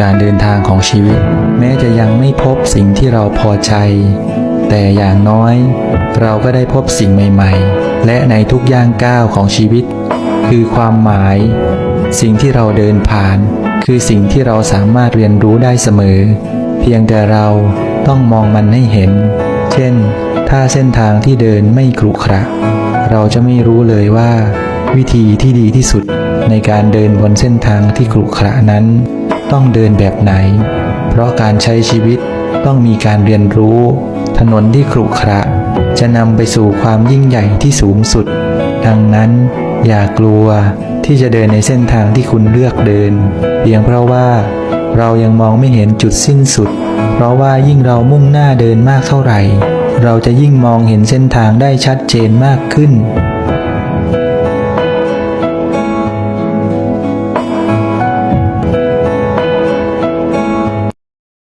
การเดินทางของชีวิต แม้จะยังไม่พบสิ่งที่เราพอใจ แต่อย่างน้อย เราก็ได้พบสิ่งใหม่ ๆ และในทุกย่างก้าวของชีวิต คือความหมาย สิ่งที่เราเดินผ่าน คือสิ่งที่เราสามารถเรียนรู้ได้เสมอ เพียงแต่เราต้องมองมันให้เห็น เช่น ถ้าเส้นทางที่เดินไม่ขรุขระ เราจะไม่รู้เลยว่า วิธีที่ดีที่สุดในการเดินบนเส้นทางที่ขรุขระนั้น ต้องเดินแบบไหน เพราะการใช้ชีวิตต้องมีการเรียนรู้ ถนนที่ขรุขระ จะนำไปสู่ความยิ่งใหญ่ที่สูงสุด ดังนั้นอย่ากลัวที่จะเดินในเส้นทางที่คุณเลือกเดิน เพียงเพราะว่าเรายังมองไม่เห็นจุดสิ้นสุด เพราะว่ายิ่งเรามุ่งหน้าเดินมากเท่าไหร่ เราจะยิ่งมองเห็นเส้นทางได้ชัดเจนมากขึ้น